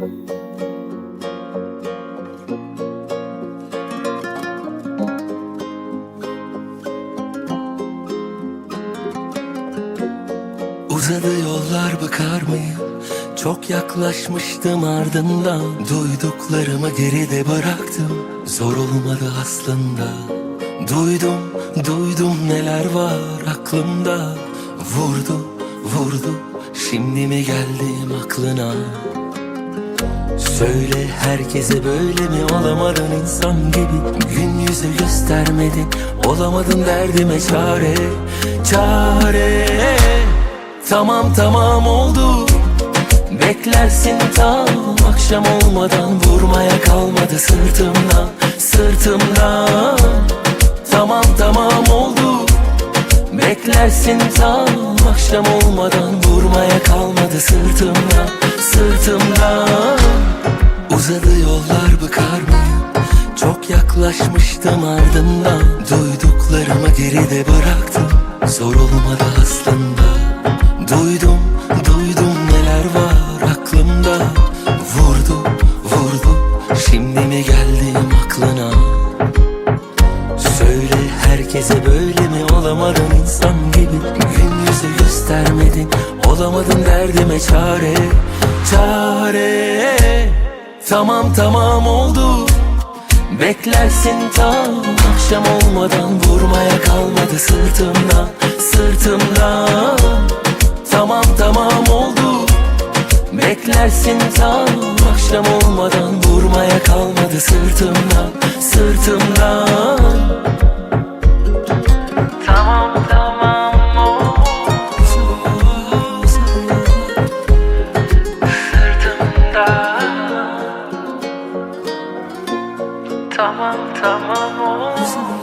Uzadı yollar bakar mıyım? Çok yaklaşmıştım ardından. Duyduklarımı geride bıraktım. Zor olmadı aslında. Duydum, duydum neler var aklımda. Vurdu, vurdu. Şimdi mi geldim aklına? Söyle herkese böyle mi olamadın insan gibi? Gün yüzü göstermedin Olamadın derdime çare Çare. Tamam tamam oldu. Beklersin tam akşam olmadan Vurmaya kalmadı sırtımdan Sırtımdan Beklersin tam akşam olmadan Vurmaya kalmadı sırtımdan Sırtımdan Uzadı yollar bıkar mıyım? Çok yaklaşmıştım ardından. Duyduklarımı geride bıraktım. Zor olmadı aslında herkese böyle mi olamadın insan gibi? Gün yüzü göstermedin Olamadın derdime çare Çare. Tamam tamam oldu. Beklersin tam akşam olmadan Vurmaya kalmadı sırtımdan Sırtımdan Tamam tamam oldu. Beklersin tam akşam olmadan Vurmaya kalmadı sırtımdan Sırtımdan Tamam tamam oldu